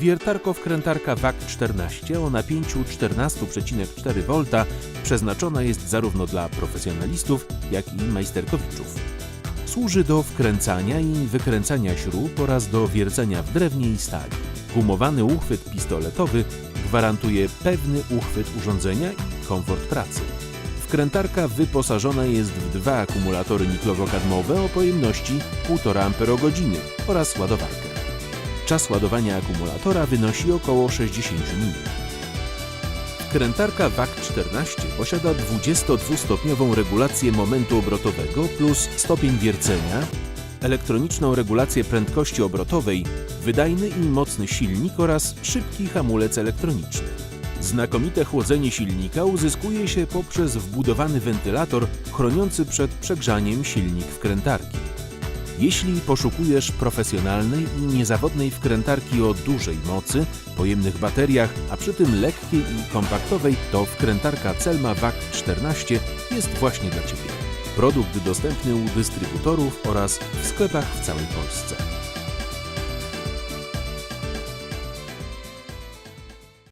Wiertarko-wkrętarka WAG-14 o napięciu 14,4 V przeznaczona jest zarówno dla profesjonalistów, jak i majsterkowiczów. Służy do wkręcania i wykręcania śrub oraz do wiercenia w drewnie i stali. Gumowany uchwyt pistoletowy gwarantuje pewny uchwyt urządzenia i komfort pracy. Wkrętarka wyposażona jest w dwa akumulatory niklowo-kadmowe o pojemności 1,5 Ah oraz ładowarkę. Czas ładowania akumulatora wynosi około 60 minut. Wkrętarka WAG-14 posiada 22-stopniową regulację momentu obrotowego plus stopień wiercenia, elektroniczną regulację prędkości obrotowej, wydajny i mocny silnik oraz szybki hamulec elektroniczny. Znakomite chłodzenie silnika uzyskuje się poprzez wbudowany wentylator chroniący przed przegrzaniem silnik wkrętarki. Jeśli poszukujesz profesjonalnej i niezawodnej wkrętarki o dużej mocy, pojemnych bateriach, a przy tym lekkiej i kompaktowej, to wkrętarka Celma WAG 14 jest właśnie dla Ciebie. Produkt dostępny u dystrybutorów oraz w sklepach w całej Polsce.